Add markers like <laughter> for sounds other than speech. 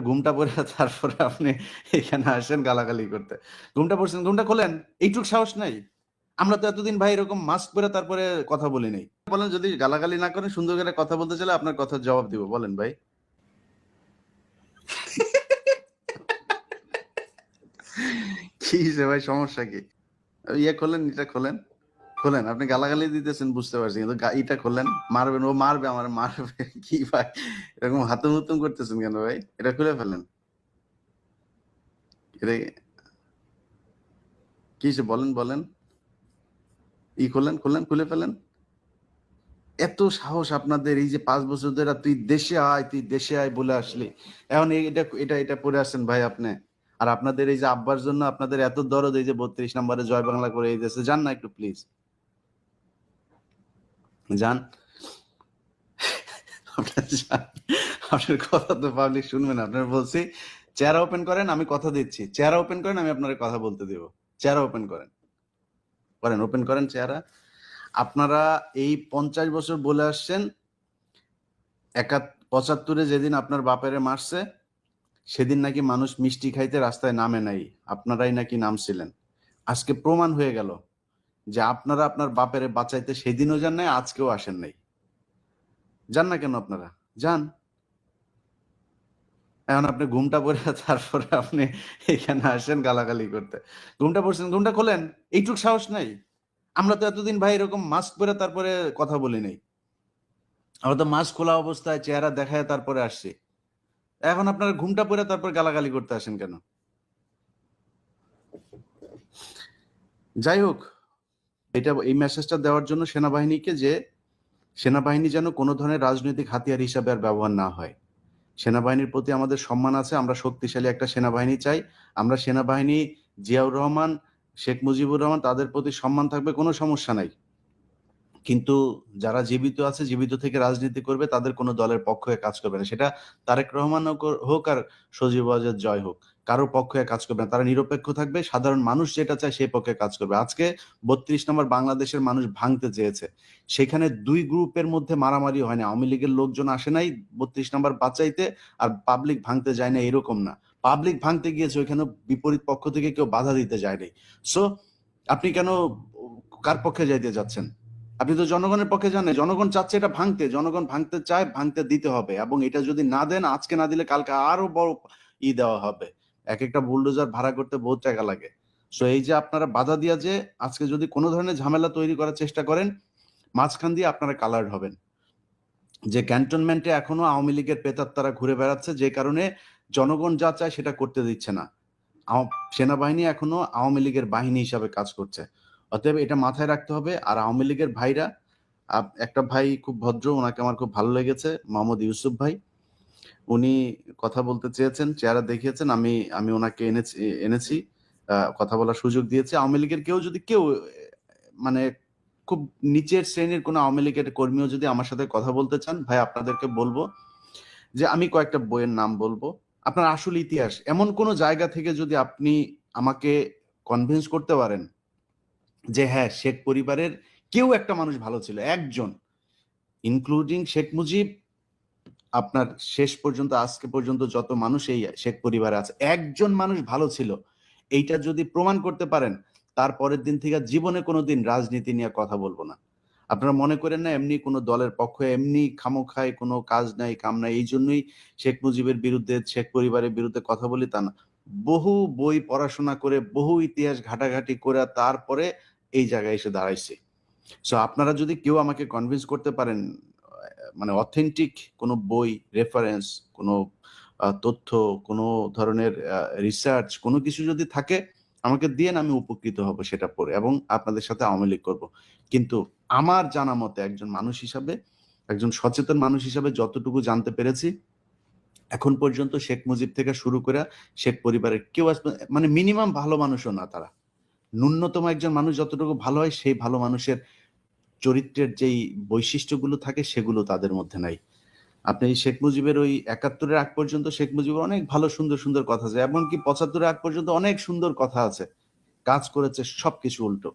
ঘুমটা পড়ে <laughs> তারপরে আপনি এখানে আসেন গালাগালি করতে। ঘুমটা পড়ছেন, ঘুমটা খোলেন। এইটুক সাহস নাই? আমরা তো এতদিন ভাই এরকম মাস্ক পরে তারপরে কথা বলি নাই। বলেন যদি গালাগালি না করেন সুন্দর করে কথা বলতে চাইলে আপনার কথার জবাব দিব। বলেন ভাই। <laughs> কি ভাই সমস্যা কি? ইয়ে খোলেন, এটা খোলেন। খোলেন। আপনি গালাগালি দিতেছেন বুঝতে পারছি। কিন্তু ইটা খোলেন। মারবেন, ও মারবে আমারে মারবে। <laughs> কি ভাই? এরকম হাতুম-হুতুম করতেছেন কেন ভাই? এটা খুলে ফেলেন। এটা কি বলেন, বলেন। ই খোলেন, খোলেন, খুলে ফেলেন। এত সাহস আপনাদের এই যে পাঁচ বছর ধরে তুই দেশে আয়, তুই দেশে আয় বলে আসলি। এখন এটা এটা এটা পড়ে আসছেন ভাই আপনি আর আপনাদের এই যে আব্বার জন্য আপনাদের এত দরদ এই যে ৩২ নাম্বারে জয় বাংলা করে এই দেশে যান না একটু প্লিজ। যান। আপনারা কথা তো পাবলিক শুনবেন আপনার বলছি চেহারা ওপেন করেন আমি কথা দিচ্ছি। চেহারা ওপেন করেন আমি আপনারে কথা বলতে দিব। চেহারা ওপেন করেন। করেন, ওপেন করেন চেহারা। আপনারা এই ৫০ বছর বলে আসছেন একাত ৭৫ এ যেদিন আপনার বাপেরে মারছে, সেদিন নাকি মানুষ মিষ্টি খাইতে রাস্তায় নামে নাই। আপনারাই নাকি নামছিলেন। আজকে প্রমাণ হয়ে গেল যে আপনারা আপনার বাপেরে বাঁচাইতে সেদিনও যান নাই, আজকেও আসেন নাই। যান না কেন আপনারা? যান। এখন আপনি ঘুমটা পড়ে তারপরে আপনি এখানে আসেন গালাগালি করতে। ঘুমটা পড়ছেন, ঘুমটা খোলেন। এইটুক সাহস নাই? আমরা তো এতদিন ভাই এরকম মাস্ক পরে তারপরে কথা বলি নাই। আমরা তো মাস্ক খোলা অবস্থায় চেহারা দেখায় তারপরে আসছি। এখন আপনারা ঘুমটা পরে তারপর গালাগালি করতে আসেন কেন? যাই হোক, এটা এই মেসেজটা দেওয়ার জন্য সেনাবাহিনীকে যে সেনাবাহিনী যেন কোনো ধরনের রাজনৈতিক হাতিয়ার হিসাবে আর ব্যবহার না হয়। সেনাবাহিনীর প্রতি আমাদের সম্মান আছে। আমরা শক্তিশালী একটা সেনাবাহিনী চাই। আমরা সেনাবাহিনী জিয়াউর রহমান, শেখ মুজিবুর রহমান তাদের প্রতি সম্মান থাকবে কোনো সমস্যা নাই। কিন্তু যারা জীবিত আছে, জীবিত থেকে রাজনীতি করবে তাদের কোনো দলের পক্ষ হয়ে কাজ করবে না। সেটা তারেক রহমান হোক আর সজীব ওয়াজেদ জয় হোক। কারও পক্ষ কাজ করবে না। তারা নিরপেক্ষ থাকবে। সাধারণ মানুষ যেটা চায় সেই পক্ষে কাজ করবে। আজকে ৩২ নম্বর বাংলাদেশের মানুষ ভাঙতে চেয়েছে। সেখানে দুই গ্রুপের মধ্যে মারামারি হয় না। আওয়ামী লীগের লোকজন আসে নাই ৩২ নাম্বার বাঁচাইতে আর পাবলিক ভাঙতে যায় না এরকম না। পাবলিক ভাঙতে গিয়েছে ওইখানে বিপরীত পক্ষ থেকে কেউ বাধা দিতে যায় নাই। সো আপনি কেন কার পক্ষে যাইতে যাচ্ছেন? আপনি তো জনগণের পক্ষে জানেন জনগণ চাচ্ছে এটা ভাঙতে। জনগণ ভাঙতে চায়, ভাঙতে দিতে হবে এবং এটা যদি না দেন আজকে না দিলে কালকে আরও বড় ই দেওয়া হবে। এক একটা বুলডোজার ভাড়া করতে বহুত টাকা লাগে। সো এই যে আপনারা বাধা দিয়া যে আজকে যদি কোনো ধরনের ঝামেলা তৈরি করার চেষ্টা করেন, মাঝখান দিয়ে আপনারা কালার্ড হবেন। যে ক্যান্টনমেন্টে এখনও আওয়ামী লীগের প্রেতাত্মারা ঘুরে বেড়াচ্ছে যে কারণে জনগণ যা চায় সেটা করতে দিচ্ছে না। সেনাবাহিনী এখনও আওয়ামী লীগের বাহিনী হিসাবে কাজ করছে। অতএব এটা মাথায় রাখতে হবে। আর আওয়ামী লীগের ভাইরা একটা ভাই খুব ভদ্র, ওনাকে আমার খুব ভালো লেগেছে। মোহাম্মদ ইউসুফ ভাই। উনি কথা বলতে চেয়েছেন, চেহারা দেখিয়েছেন। আমি আমি ওনাকে এনেছি এনেছি। কথা বলার সুযোগ দিয়েছি। আওয়ামী লীগের কেউ যদি কেউ মানে খুব নিচের শ্রেণির কোন আওয়ামী লীগের কর্মীও যদি আমার সাথে কথা বলতে চান, ভাই আপনাদেরকে বলব যে আমি কয়েকটা বইয়ের নাম বলব আপনার আসল ইতিহাস এমন কোন জায়গা থেকে যদি আপনি আমাকে কনভিন্স করতে পারেন যে হ্যাঁ, শেখ পরিবারের কেউ একটা মানুষ ভালো ছিল। একজন। ইনক্লুডিং শেখ মুজিব আপনার শেষ পর্যন্ত আজকে পর্যন্ত যত মানুষ এই শেখ পরিবারে আছে, একজন মানুষ ভালো ছিল। এইটা যদি প্রমাণ করতে পারেন, তার পরের দিন থেকে জীবনে কোনদিন রাজনীতি নিয়ে কথা বলব না। আপনারা মনে করেন না এমনি কোনো দলের পক্ষে এমনি খামোখায় কোনো কাজ নাই, কাম নাই। এই জন্যই শেখ মুজিবের বিরুদ্ধে, শেখ পরিবারের বিরুদ্ধে কথা বলি তা না। বহু বই পড়াশোনা করে, বহু ইতিহাস ঘাটাঘাটি করে তারপরে এই জায়গায় এসে দাঁড়াইছি। সো আপনারা যদি কেউ আমাকে কনভিন্স করতে পারেন মানে অথেন্টিক কোন বই, রেফারেন্স, কোন তথ্য, কোন ধরনের রিসার্চ কোনো কিছু যদি থাকে আমাকে দিয়েন আমি উপকৃত হব সেটা পড়ে এবং আপনাদের সাথে আওয়ামী লীগ করব। কিন্তু আমার জানা মতে একজন মানুষ হিসাবে, একজন সচেতন মানুষ হিসাবে যতটুকু জানতে পেরেছি, এখন পর্যন্ত শেখ মুজিব থেকে শুরু করে শেখ পরিবারের কেউ মানে মিনিমাম ভালো মানুষও না তারা। ন্যূনতম একজন মানুষ যতটুকু ভালো হয় সেই ভালো মানুষের চরিত্রের যেই বৈশিষ্ট্যগুলো থাকে সেগুলো তাদের মধ্যে নাই। আপনি শেখ মুজিবের ওই ৭১ এর আগ পর্যন্ত শেখ মুজিবের অনেক ভালো সুন্দর, সুন্দর কথা আছে। এমনকি ৭৫ এর আগ পর্যন্ত অনেক সুন্দর কথা আছে। কাজ করেছে সবকিছু উল্টো।